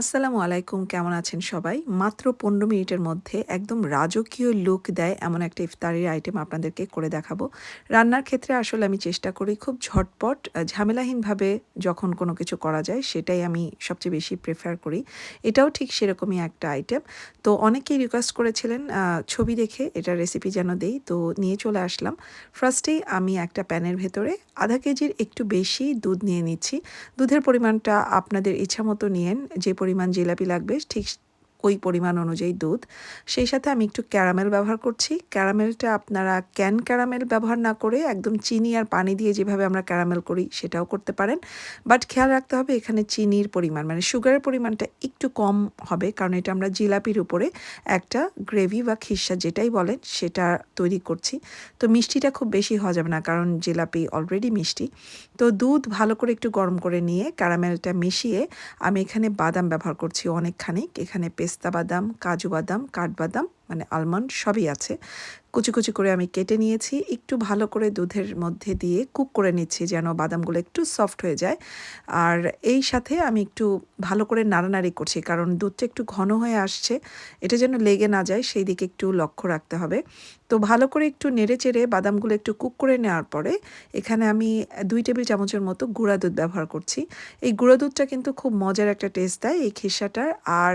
আসসালামু আলাইকুম, কেমন আছেন সবাই? মাত্র পনেরো মিনিটের মধ্যে একদম রাজকীয় লুক দেয় এমন একটা ইফতারির আইটেম আপনাদেরকে করে দেখাবো। রান্নার ক্ষেত্রে আসলে আমি চেষ্টা করি খুব ঝটপট ঝামেলাহীনভাবে যখন কোনো কিছু করা যায় সেটাই আমি সবচেয়ে বেশি প্রেফার করি। এটাও ঠিক সেরকমই একটা আইটেম তো অনেকেই রিকোয়েস্ট করেছিলেন ছবি দেখে এটা রেসিপি যেন দেই, তো নিয়ে চলে আসলাম। ফার্স্টেই আমি একটা প্যানের ভেতরে আধা কেজির একটু বেশি দুধ নিয়ে নিচ্ছি। দুধের পরিমাণটা আপনাদের ইচ্ছা মতো নিয়েন, যে পরিমাণ জিলাপি লাগবে ঠিক ওই পরিমাণ অনুযায়ী দুধ। সেই সাথে আমি একটু ক্যারামেল ব্যবহার করছি। ক্যারামেলটা আপনারা ক্যান ক্যারামেল ব্যবহার না করে একদম চিনি আর পানি দিয়ে যেভাবে আমরা ক্যারামেল করি সেটাও করতে পারেন। বাট খেয়াল রাখতে হবে এখানে চিনির পরিমাণ মানে সুগারের পরিমাণটা একটু কম হবে কারণ এটা আমরা জিলাপির উপরে একটা গ্রেভি বা খিসা যেটাই বলেন সেটা তৈরি করছি। তো মিষ্টিটা খুব বেশি হওয়া যাবে না কারণ জিলাপি অলরেডি মিষ্টি। তো দুধ ভালো করে একটু গরম করে নিয়ে ক্যারামেলটা মিশিয়ে আমি এখানে বাদাম ব্যবহার করছি অনেকখানি। এখানে পেস্তা বাদাম কাজু বাদাম কাঠবাদাম মানে আলমন্ড সবই আছে। কুচি কুচি করে আমি কেটে নিয়েছি। একটু ভালো করে দুধের মধ্যে দিয়ে কুক করে নিচ্ছি যেন বাদামগুলো একটু সফট হয়ে যায়। আর এই সাথে আমি একটু ভালো করে নাড়ানাড়ি করছি কারণ দুধটা একটু ঘন হয়ে আসছে। এটা যেন লেগে না যায়, সেই দিকে একটু লক্ষ্য রাখতে হবে। তো ভালো করে একটু নেড়ে চেড়ে বাদামগুলো একটু কুক করে নেওয়ার পরে এখানে আমি দুই টেবিল চামচের মতো গুঁড়া দুধ ব্যবহার করছি। এই গুঁড়ো দুধটা কিন্তু খুব মজার একটা টেস্ট দেয় এই খিসাটার আর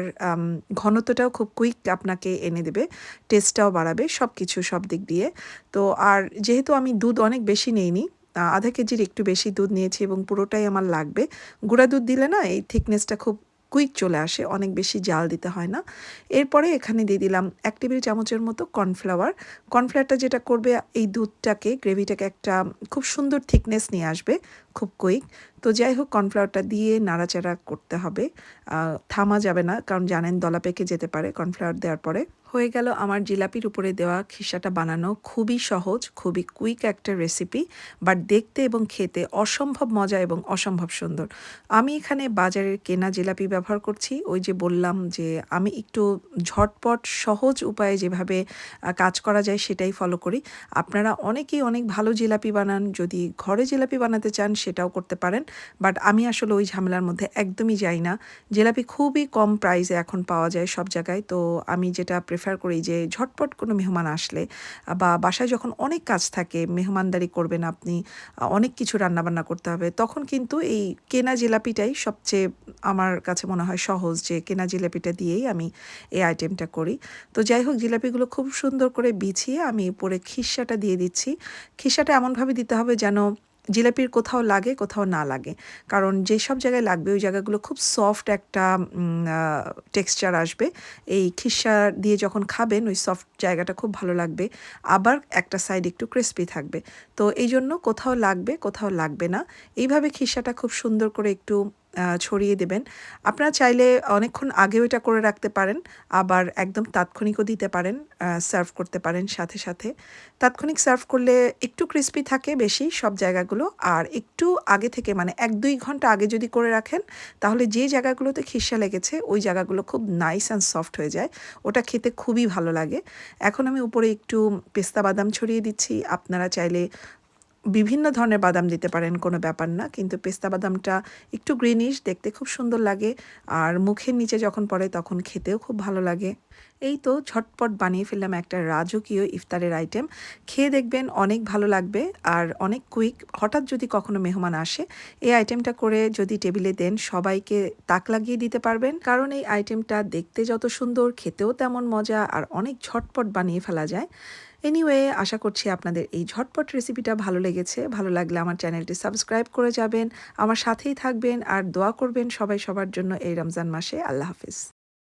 ঘনত্বটাও খুব কুইক আপনাকে এনে দেবে টেস্টটাও বাড়াবে সব কিছু সব দিক দিয়ে। তো আর যেহেতু আমি দুধ অনেক বেশি নেইনি আধা কেজির একটু বেশি দুধ নিয়েছি এবং পুরোটাই আমার লাগবে। গুঁড়া দুধ দিলে না এই থিকনেসটা খুব কুইক চলে আসে, অনেক বেশি জাল দিতে হয় না। এরপরে এখানে দিয়ে দিলাম এক টেবিল চামচের মতো কর্নফ্লাওয়ার কর্নফ্লাওয়ারটা যেটা করবে, এই দুধটাকে গ্রেভিটাকে একটা খুব সুন্দর থিকনেস নিয়ে আসবে, খুব কুইক তো যাই হোক, কর্নফ্লাওয়ারটা দিয়ে নাড়াচাড়া করতে হবে। থামা যাবে না, কারণ জানেন দলা পেকে যেতে পারে কর্নফ্লাওয়ার দেওয়ার পরে। হয়ে গেল আমার জিলাপির উপরে দেওয়া খিসাটা বানানো খুবই সহজ, খুবই কুইক একটা রেসিপি, বাট দেখতে এবং খেতে অসম্ভব মজা এবং অসম্ভব সুন্দর। আমি এখানে বাজারের কেনা জিলাপি ব্যবহার করছি। ওই যে বললাম যে আমি একটু ঝটপট, সহজ উপায়ে যেভাবে কাজ করা যায় সেটাই ফলো করি। আপনারা অনেকেই অনেক ভালো জিলাপি বানান, যদি ঘরে জিলাপি বানাতে চান সেটাও করতে পারেন। বাট আমি আসলে ওই ঝামেলার মধ্যে একদমই যাই না। জিলাপি খুবই কম প্রাইসে এখন পাওয়া যায় সব জায়গায়। তো আমি যেটা প্রেফার করি যে ঝটপট কোনো মেহমান আসলে বা বাসায় যখন অনেক কাজ থাকে, মেহমানদারি করবেন আপনি, অনেক কিছু রান্নাবান্না করতে হবে, তখন কিন্তু এই কেনা জিলাপিটাই সবচেয়ে আমার কাছে মনে হয় সহজ যে কেনা জিলাপিটা দিয়েই আমি এই আইটেমটা করি। তো যাই হোক, জিলাপিগুলো খুব সুন্দর করে বিছিয়ে আমি উপরে খিসাটা দিয়ে দিচ্ছি। খিসাটা এমনভাবে দিতে হবে যেন জিলাপির কোথাও লাগে, কোথাও না লাগে। কারণ যেসব জায়গায় লাগবে, ওই জায়গাগুলো খুব সফট একটা টেক্সচার আসবে। এই খিসা দিয়ে যখন খাবেন, ওই সফট জায়গাটা খুব ভালো লাগবে। আবার একটা সাইড একটু ক্রিস্পি থাকবে। তো এই জন্য কোথাও লাগবে কোথাও লাগবে না। এইভাবে খিসাটা খুব সুন্দর করে একটু ছড়িয়ে দেবেন। আপনারা চাইলে অনেকক্ষণ আগেও এটা করে রাখতে পারেন, আবার একদম তাৎক্ষণিকও দিতে পারেন সার্ভ করতে পারেন সাথে সাথে। তাৎক্ষণিক সার্ভ করলে একটু ক্রিস্পি থাকে বেশি সব জায়গাগুলো, আর একটু আগে থেকে মানে এক দুই ঘণ্টা আগে যদি করে রাখেন, তাহলে যে জায়গাগুলোতে খিসা লেগেছে, ওই জায়গাগুলো খুব নাইস অ্যান্ড সফট হয়ে যায়। ওটা খেতে খুবই ভালো লাগে। এখন আমি উপরে একটু পেস্তা বাদাম ছড়িয়ে দিচ্ছি। আপনারা চাইলে বিভিন্ন ধরনের বাদাম দিতে পারেন, কোনো ব্যাপার না। কিন্তু পেস্তা বাদামটা একটু গ্রিনিশ দেখতে খুব সুন্দর লাগে। আর মুখের নিচে যখন পড়ে তখন খেতেও খুব ভালো লাগে। এই তো ঝটপট বানিয়ে ফেললাম একটা রাজকীয় ইফতারের আইটেম খেয়ে দেখবেন অনেক ভালো লাগবে আর অনেক কুইক হঠাৎ যদি কখনো মেহমান আসে, এই আইটেমটা করে যদি টেবিলে দেন, সবাইকে তাক লাগিয়ে দিতে পারবেন। কারণ এই আইটেমটা দেখতে যত সুন্দর, খেতেও তেমন মজা আর অনেক ঝটপট বানিয়ে ফেলা যায়। এনিওয়ে আশা করছি আপনাদের এই ঝটপট রেসিপিটা ভালো লেগেছে। ভালো লাগলে আমার চ্যানেলটি সাবস্ক্রাইব করে যাবেন। আমার সাথেই থাকবেন আর দোয়া করবেন সবাই সবার জন্য এই রমজান মাসে। আল্লাহ হাফিজ।